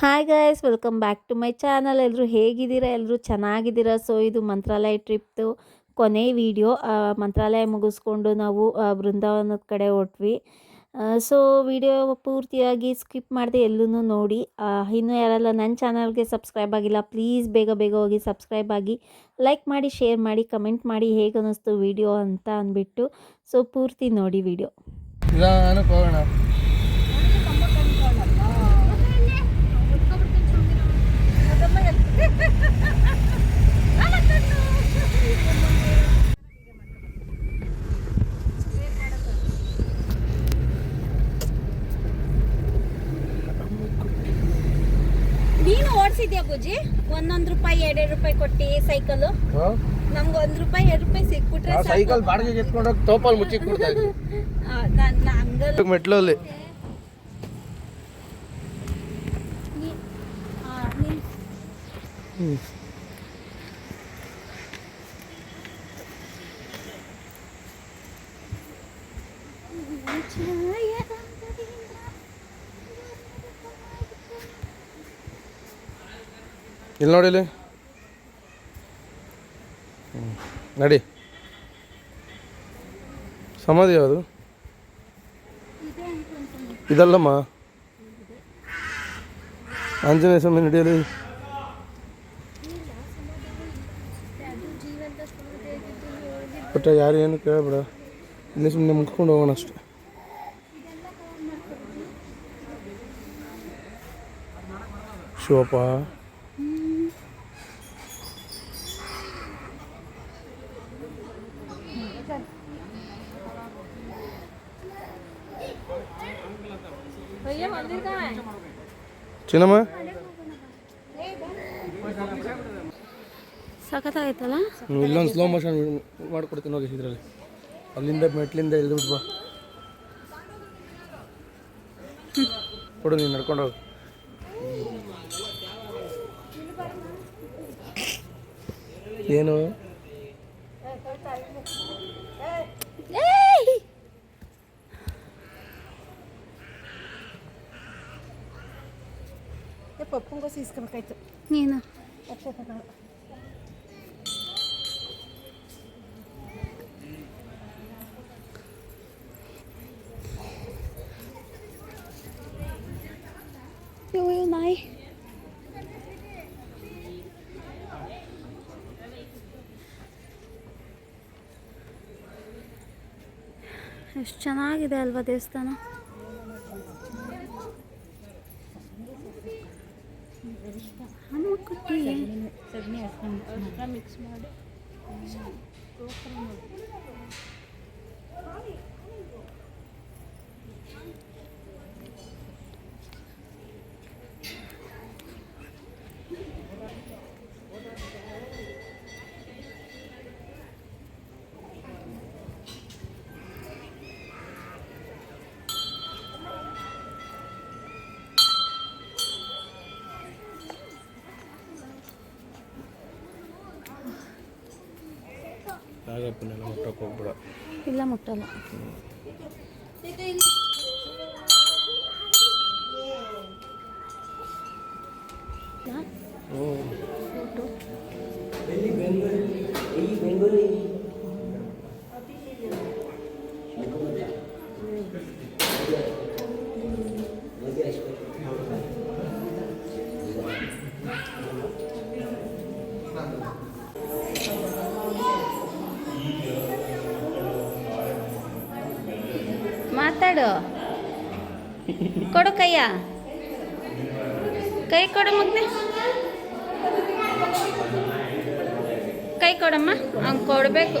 Hi guys welcome back to my channel ಎಲ್ಲರೂ ಹೇಗಿದ್ದೀರಾ? ಎಲ್ಲರೂ ಚೆನ್ನಾಗಿದ್ದೀರಾ? ಸೊ ಇದು ಮಂತ್ರಾಲಯ ಟ್ರಿಪ್ದು ಕೊನೆ ವಿಡಿಯೋ ಮಂತ್ರಾಲಯ ಮುಗಿಸ್ಕೊಂಡು ನಾವು ಬೃಂದಾವನದ ಕಡೆ ಹೊಟ್ವಿ. ಸೊ ವಿಡಿಯೋ ಪೂರ್ತಿಯಾಗಿ ಸ್ಕಿಪ್ ಮಾಡಿದೆ ಎಲ್ಲೂ ನೋಡಿ. ಇನ್ನೂ ಯಾರೆಲ್ಲ ನನ್ನ ಚಾನಲ್ಗೆ ಸಬ್ಸ್ಕ್ರೈಬ್ ಆಗಿಲ್ಲ ಪ್ಲೀಸ್ ಬೇಗ ಬೇಗ ಹೋಗಿ ಸಬ್ಸ್ಕ್ರೈಬ್ ಆಗಿ ಲೈಕ್ ಮಾಡಿ ಶೇರ್ ಮಾಡಿ ಕಮೆಂಟ್ ಮಾಡಿ, ಹೇಗೆ ಅನ್ನಿಸ್ತು ವಿಡಿಯೋ ಅಂತ ಅಂದ್ಬಿಟ್ಟು. ಸೊ ಪೂರ್ತಿ ನೋಡಿ ವಿಡಿಯೋ ನಿಧಾನಕ್ಕೆ ಹೋಗೋಣ ನೀನು ಬುಜ್ಜಿ ಒಂದೊಂದು ರೂಪಾಯಿ ಎರಡೆರಡು ರೂಪಾಯಿ ಕೊಟ್ಟಿ ಸೈಕಲ್ ನಮ್ಗೆ ಒಂದ್ ರೂಪಾಯಿ ಎರಡು ರೂಪಾಯಿ ಸಿಕ್ಬಿಟ್ರೆ ಸೈಕಲ್ ಬಾಡಿಗೆ ಎತ್ಕೊಂಡು ಹೋಗಿ ತೋಪಲ್ಲಿ ಇದ್ವಿ ಹಂಗಲ್ಲ ಮೆಟ್ಲಲ್ಲಿ. ನೀ- ಇಲ್ಲಿ ನೋಡಿ ಇಲ್ಲಿ. ನಡಿ. ಸಮಾಧಿ ಯಾವುದು? ಇದಲ್ಲಮ್ಮ. ಆಂಜನೇಯ ಸ್ವಾಮಿ ನಡೆಯಲಿ. ಬಟ್ ಯಾರು ಏನು ಕೇಳಬೇಡ. ಇಲ್ಲಿ ಸುಮ್ಮನೆ ಮುಗ್ಕೊಂಡು ಹೋಗೋಣ ಅಷ್ಟೇ. ಶಿವಪ್ಪ. ಚಿನ್ನಮ್ಮ? ಸಖತ್ತಾಗೈತಲ್ಲ? ನೀವು ಇಲ್ಲೊಂದು ಸ್ಲೋ ಮೋಷನ್ ಮಾಡ್ಕೊಡ್ತೀನಿ ಹೋಗಿ ಇದರಲ್ಲಿ. ಅಲ್ಲಿಂದ ಮೆಟ್ಲಿಂದ ಇಳಿದ್ಬಿಟ್ಟು ಬಾ. ಕೊಡು ನೀನು ನಡ್ಕೊಂಡು ಹೋಗು. ಏನು? ಪಪ್ಪಂಗೋಸಿ ಇಸ್ಕೊಬೇಕಾಯ್ತು ನೀನು ಇವು ಇವು ನಾಯಿ ಎಷ್ಟು ಚೆನ್ನಾಗಿದೆ ಅಲ್ವಾ ದೇವಸ್ಥಾನ ಮಿಕ್ಸ್ ಮಾಡಿ. ನಾಗಪ್ಪನೆಲ್ಲ ಮುಟ್ಟಕ್ಕೆ ಹೋಗ್ಬಿಡ. ಇಲ್ಲ ಮುಟ್ಟಲ್ಲ. ಹ್ಞೂ ಮಾತಾಡು. ಕೊಡು ಕೈಯ ಕೈ ಕೊಡು ಮಗ್ನೆ. ಕೈ ಕೊಡಮ್ಮ. ಅವ್ನು ಕೊಡಬೇಕು.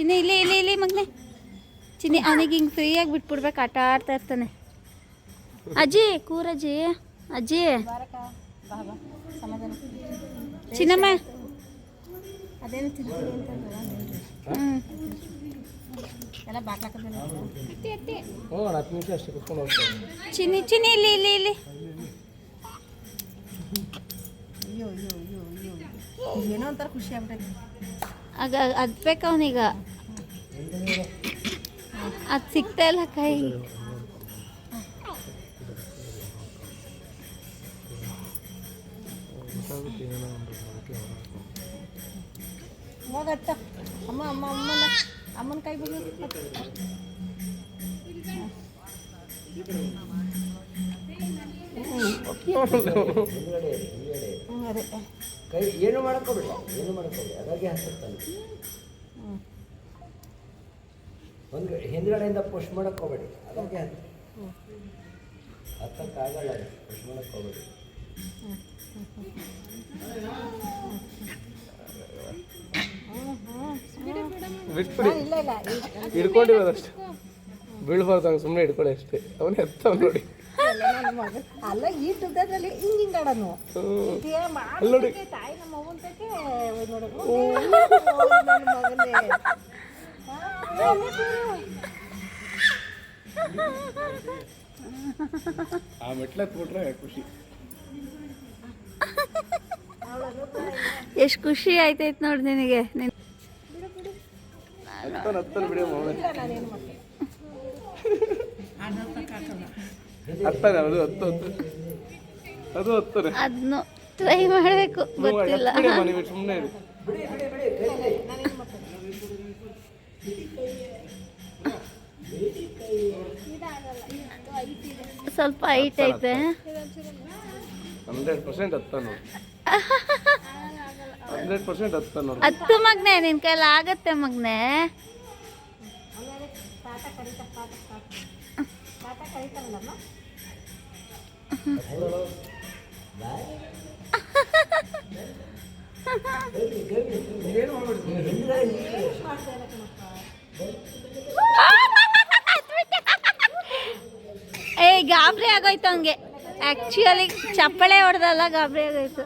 ಚಿನ್ನ ಇಲ್ಲಿ ಇಲ್ಲಿ ಇಲ್ಲಿ ಮಗನೆ. ಚಿನ್ನಿ ಅವನಿಗೆ ಹಿಂಗೆ ಫ್ರೀಯಾಗಿ ಬಿಟ್ಬಿಡ್ಬೇಕು ಆಟ ಆಡ್ತಾ ಇರ್ತಾನೆ. ಅಜ್ಜಿ ಕೂರಜ್ಜಿ ಅಜ್ಜಿ. ಚಿನ್ನಮ್ಮ. ಚಿನ್ನಿ ಚಿನ್ನಿ ಇಲ್ಲಿ ಇಲ್ಲಿ ಇಲ್ಲಿ. ಏನೋ ಒಂಥರ ಖುಷಿ ಆಗ್ಬಿಟ್ಟೈತಿ ಆಗ ಅದು ಬೇಕು ಅವನೀಗ ಅದು ಸಿಗ್ತಾ ಇಲ್ಲ ಕೈ. ಹೋಗತ್ತ. ಅಮ್ಮ ಅಮ್ಮ ಅಮ್ಮನ ಅಮ್ಮನ ಕೈ ಬಿಡಿ. ಅದೇ. ಕೈ ಏನು ಮಾಡ್ಕೋಬಿಡ ಏನು ಮಾಡ್ಕೋಬೇಡಿ. ಅದಾಗೆ ಹತ್ತಾನೆ ಒಂದು ಹಿಂದ್ಗಡೆಯಿಂದ ಪುಷ್ ಮಾಡಕ್ಕೆ ಹೋಗ್ಬೇಡಿ. ಅದಕ್ಕೆ ಹತ್ತ ಹತ್ತಕ್ಕಾಗಲ್ಲ ಪುಷ್ ಮಾಡಕ್ಕೆ ಹೋಗ್ಬೇಡಿ. ಇಲ್ಲ ಇಲ್ಲ. ಹಿಡ್ಕೊಂಡಿರೋದಷ್ಟೇ. ಬೀಳ್ಬಾರ್ದು ಹಂಗೆ ಸುಮ್ಮನೆ ಹಿಡ್ಕೊಳ್ಳಿ ಅಷ್ಟೇ. ಅವನೇ ಎತ್ತ ನೋಡಿ. ಅಲ್ಲ ಈ ಟುಗದ್ರಲ್ಲಿ ಹಿಂಗೆ ಹಿಂಗ್ ಆಡೋನು? ನೋಡಿ ತಾಯಿ ನಮ್ಮ ಮಗನ ತಕ್ಕೆ ನೋಡೋದು ಆ, ಮೆಟ್ಲ ಕೊಟ್ರೆ ಖುಷಿ. ಎಷ್ಟು ಖುಷಿ ಆಯ್ತೈತೆ ನೋಡಿ ನಿನಗೆ. ನಿನ್ ಹತ್ತನ ಅದು ಹತ್ತು ಅದು ಹತ್ತಾನೆ. ಅದನ್ನು ಟ್ರೈ ಮಾಡಬೇಕು ಗೊತ್ತಿಲ್ಲ. ಸುಮ್ಮನೆ ಸ್ವಲ್ಪ ಹೈಟ್ ಐತೆ. ಹಂಡ್ರೆಡ್ ಪರ್ಸೆಂಟ್ ಹತ್ತ ನೋಡಿ. ಹಂಡ್ರೆಡ್ ಪರ್ಸೆಂಟ್ ಹತ್ತ ನೋಡಿ. ಹತ್ತು ಮಗ್ನೆ ನಿನ್ ಕೈಲಿ ಆಗತ್ತೆ ಮಗ್ನೆ. ಏ, ಗಾಬರಿ ಆಗೋಯ್ತು ಹಂಗೆ. ಆ್ಯಕ್ಚುಲಿ ಚಪ್ಪಳೆ ಹೊಡೆದಲ್ಲ, ಗಾಬರಿ ಆಗೋಯ್ತು.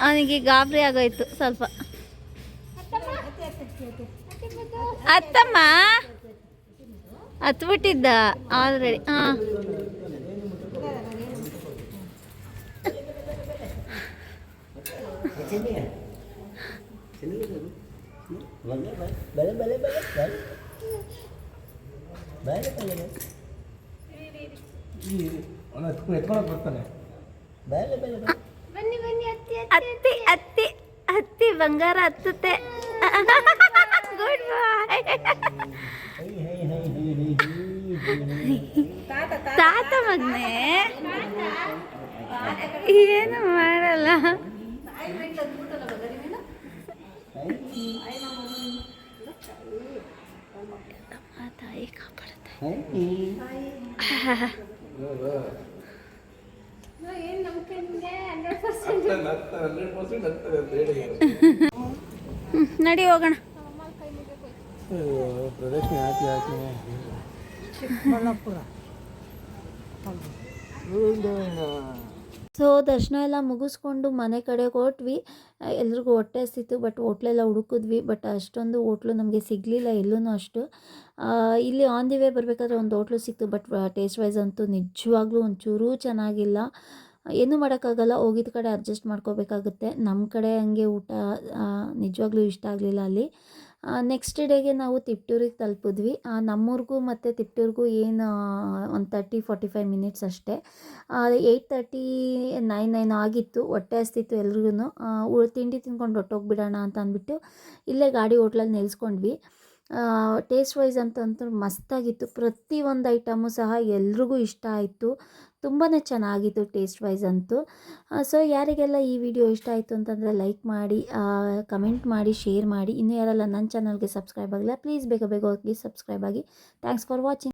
ಅವನಿಗೆ ಗಾಬರಿ ಆಗೋಯ್ತು ಸ್ವಲ್ಪ. ಅತ್ತಮ್ಮ? ಹತ್ಬಿಟ್ಟಿದ್ದ ಆಲ್ರೆಡಿ ಹಾಂ. ಅವನು ಎತ್ಕೊಳಕ್ ಬರ್ತಾನೆ ಬಲೆ ಬಲೆ ಬನ್ನಿ ಅತ್ತಿ. ಅತ್ತಿ ಅತ್ತಿ ಬಂಗಾರ ಹತ್ತುತ್ತೆ. ಗುಡ್ ಬಾಯ್ ತಾತ ಮಗ್ನೆ. ಏನು ಮಾಡಲ್ಲ. ತಾಯಿ ಕಾಪಾಡುತ್ತೆ ನಡಿ ಹೋಗೋಣ. ಪ್ರದಕ್ಷಿಣೆ ಹಾಕಿ ಹಾಕಿ ಚಿಕ್ಕಬಳ್ಳಾಪುರ ಸೊ ದರ್ಶನ ಎಲ್ಲ ಮುಗಿಸ್ಕೊಂಡು ಮನೆ ಕಡೆ ಹೊಟ್ವಿ ಎಲ್ರಿಗೂ ಹೊಟ್ಟೆ ಹಸಿತ್ತು ಬಟ್ ಹೋಟ್ಲೆಲ್ಲ ಹುಡುಕಿದ್ವಿ ಬಟ್ ಅಷ್ಟೊಂದು ಹೋಟ್ಲು ನಮಗೆ ಸಿಗಲಿಲ್ಲ ಎಲ್ಲೂ ಅಷ್ಟು. ಇಲ್ಲಿ ಆನ್ ದಿ ವೇ ಬರಬೇಕಾದ್ರೆ ಒಂದು ಹೋಟ್ಲು ಸಿಕ್ತು ಬಟ್ ಟೇಸ್ಟ್ ವೈಸ್ ಅಂತೂ ನಿಜವಾಗ್ಲೂ ಒಂಚೂರೂ ಚೆನ್ನಾಗಿಲ್ಲ. ಏನೂ ಮಾಡೋಕ್ಕಾಗಲ್ಲ ಹೋಗಿದ್ದ ಕಡೆ ಅಡ್ಜಸ್ಟ್ ಮಾಡ್ಕೋಬೇಕಾಗುತ್ತೆ. ನಮ್ಮ ಕಡೆ ಹಂಗೆ ಊಟ ನಿಜವಾಗ್ಲೂ ಇಷ್ಟ ಆಗಲಿಲ್ಲ ಅಲ್ಲಿ. ನೆಕ್ಸ್ಟ್ ಡೇಗೆ ನಾವು ತಿಪ್ಟೂರಿಗೆ ತಲುಪಿದ್ವಿ. ನಮ್ಮೂರಿಗೂ ಮತ್ತು ತಿಪ್ಟೂರಿಗೂ ಏನು ಒಂದು ತರ್ಟಿ ಫಾರ್ಟಿ ಫೈವ್ ಮಿನಿಟ್ಸ್ ಅಷ್ಟೇ ಏಯ್ಟ್ ತರ್ಟಿ ನೈನ್ ನೈನ್ ಆಗಿತ್ತು. ಹೊಟ್ಟೆ ಹಸ್ತಿತ್ತು ಎಲ್ರಿಗೂ ತಿಂಡಿ ತಿನ್ಕೊಂಡು ಹೊಟ್ಟೋಗ್ಬಿಡೋಣ ಅಂತ ಅಂದ್ಬಿಟ್ಟು ಇಲ್ಲೇ ಗಾಡಿ ಹೋಟ್ಲಲ್ಲಿ ನಿಲ್ಸ್ಕೊಂಡ್ವಿ. ಟೇಸ್ಟ್ ವೈಸ್ ಅಂತಂದ್ರೆ ಮಸ್ತಾಗಿತ್ತು. ಪ್ರತಿ ಒಂದು ಐಟಮು ಸಹ ಎಲ್ರಿಗೂ ಇಷ್ಟ ಆಯಿತು. ತುಂಬಾ ಚೆನ್ನಾಗಿತ್ತು ಟೇಸ್ಟ್ ವೈಸ್ ಅಂತೂ. ಸೊ ಯಾರಿಗೆಲ್ಲ ಈ ವಿಡಿಯೋ ಇಷ್ಟ ಆಯಿತು ಅಂತಂದರೆ ಲೈಕ್ ಮಾಡಿ ಕಮೆಂಟ್ ಮಾಡಿ, ಶೇರ್ ಮಾಡಿ. ಇನ್ನೂ ಯಾರೆಲ್ಲ ನನ್ನ ಚಾನಲ್ಗೆ ಸಬ್ಸ್ಕ್ರೈಬ್ ಆಗಿಲ್ಲ ಪ್ಲೀಸ್ ಬೇಗ ಬೇಗ ಹೋಗಿ ಸಬ್ಸ್ಕ್ರೈಬ್ ಆಗಿ. Thanks for watching.